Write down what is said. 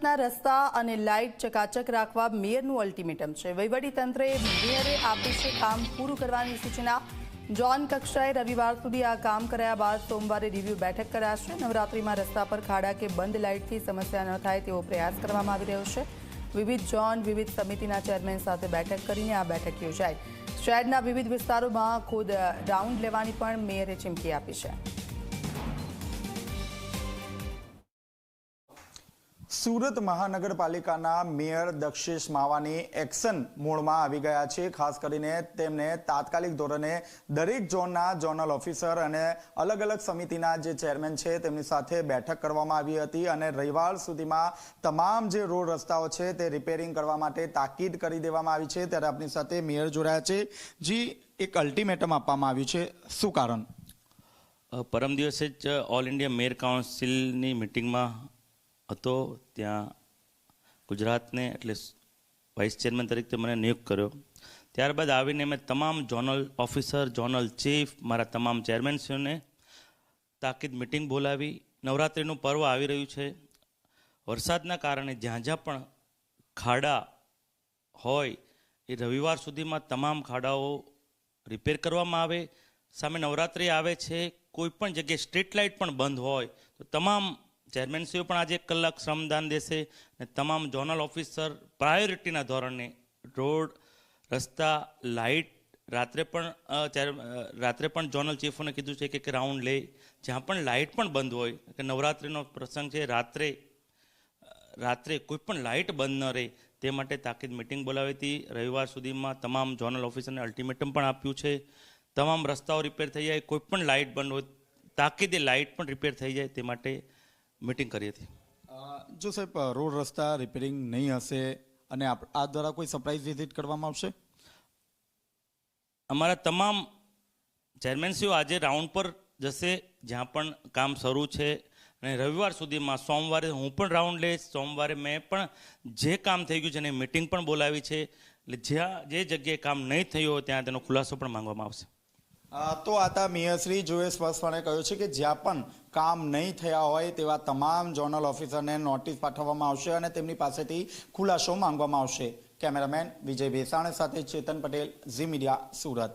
સુરતના રસ્તા અને લાઇટ ચકાચક રાખવા મેયરનું અલ્ટિમેટમ છે. વહીવટીતંત્રે મેયરે આપી છે કામ પૂરું કરવાની સૂચના. જોન કક્ષાએ રવિવાર સુધી આ કામ કર્યા બાદ સોમવારે રિવ્યુ બેઠક કરાશે. નવરાત્રીમાં રસ્તા પર ખાડા કે બંધ લાઇટથી સમસ્યા ન થાય તેવો પ્રયાસ કરવામાં આવી રહ્યો છે. વિવિધ જોન વિવિધ સમિતિના ચેરમેન સાથે બેઠક કરીને આ બેઠક યોજાઈ. શહેરના વિવિધ વિસ્તારોમાં ખુદ રાઉન્ડ લેવાની પણ મેયરે ચીમકી આપી છે. સુરત મહાનગરપાલિકાના મેયર દક્ષેશ માવાની એક્શન મોડમાં આવી ગયા છે. ખાસ કરીને તેમને તાત્કાલિક ધોરણે દરેક ઝોનના ઝોનલ ઓફિસર અને અલગ અલગ સમિતિના જે ચેરમેન છે તેમની સાથે બેઠક કરવામાં આવી હતી અને રવિવાર સુધીમાં તમામ જે રોડ રસ્તાઓ છે તે રિપેરિંગ કરવા માટે તાકીદ કરી દેવામાં આવી છે. ત્યારે આપની સાથે મેયર જોડાયા છે. જી, એક અલ્ટિમેટમ આપવામાં આવ્યું છે. શું કારણ? પરમ દિવસે જ ઓલ ઇન્ડિયા મેયર કાઉન્સિલની મિટિંગમાં હતો ત્યાં ગુજરાતને એટલે વાઇસ ચેરમેન તરીકે મને નિયુક્ત કર્યો. ત્યારબાદ આવીને મેં તમામ ઝોનલ ઓફિસર ઝોનલ ચીફ મારા તમામ ચેરમેનશ્રીઓને તાકીદ મિટિંગ બોલાવી. નવરાત્રિનું પર્વ આવી રહ્યું છે. વરસાદના કારણે જ્યાં જ્યાં પણ ખાડા હોય એ રવિવાર સુધીમાં તમામ ખાડાઓ રિપેર કરવામાં આવે. સામે નવરાત્રિ આવે છે. કોઈ પણ જગ્યાએ સ્ટ્રીટ લાઇટ પણ બંધ હોય તો તમામ ચેરમેનશ્રીઓ પણ આજે એક કલાક શ્રમદાન દેશે અને તમામ ઝોનલ ઓફિસર પ્રાયોરિટીના ધોરણે રોડ, રસ્તા, લાઇટ, રાત્રે પણ રાત્રે પણ ઝોનલ ચીફોને કીધું છે કે રાઉન્ડ લે. જ્યાં પણ લાઇટ પણ બંધ હોય, કે નવરાત્રિનો પ્રસંગ છે, રાત્રે રાત્રે કોઈ પણ લાઇટ બંધ ન રહે, તે માટે તાકીદ મિટિંગ બોલાવી હતી. રવિવાર સુધીમાં તમામ ઝોનલ ઓફિસરને અલ્ટિમેટમ પણ આપ્યું છે. તમામ રસ્તાઓ રિપેર થઈ જાય, કોઈ પણ લાઇટ બંધ હોય, તાકીદે લાઇટ પણ રિપેર થઈ જાય, તે માટે મિટિંગ કરી હતી જો સાહેબ રોડ રસ્તા રિપેરિંગ નહીં હશે અને આ દ્વારા કોઈ સરપ્રાઇઝ વિઝિટ કરવામાં આવશે? અમારા તમામ ચેરમેનશ્રીઓ આજે રાઉન્ડ પર જશે જ્યાં પણ કામ શરૂ છે. અને રવિવાર સુધીમાં સોમવારે હું પણ રાઉન્ડ લઈશ. સોમવારે મેં પણ જે કામ થઈ ગયું છે એની મિટિંગ પણ બોલાવી છે. એટલે જ્યાં જે જગ્યાએ કામ નહીં થયું હોય ત્યાં તેનો ખુલાસો પણ માંગવામાં આવશે. તો આતા મેયરશ્રી જોએ સ્પષ્ટપણે કહ્યું છે કે જ્યાં પણ કામ નહીં થયા હોય તેવા તમામ ઝોનલ ઓફિસરને નોટિસ પાઠવવામાં આવશે અને તેમની પાસેથી ખુલાસો માંગવામાં આવશે. કેમેરામેન વિજય ભેસાણ સાથે ચેતન પટેલ, ઝી મીડિયા, સુરત.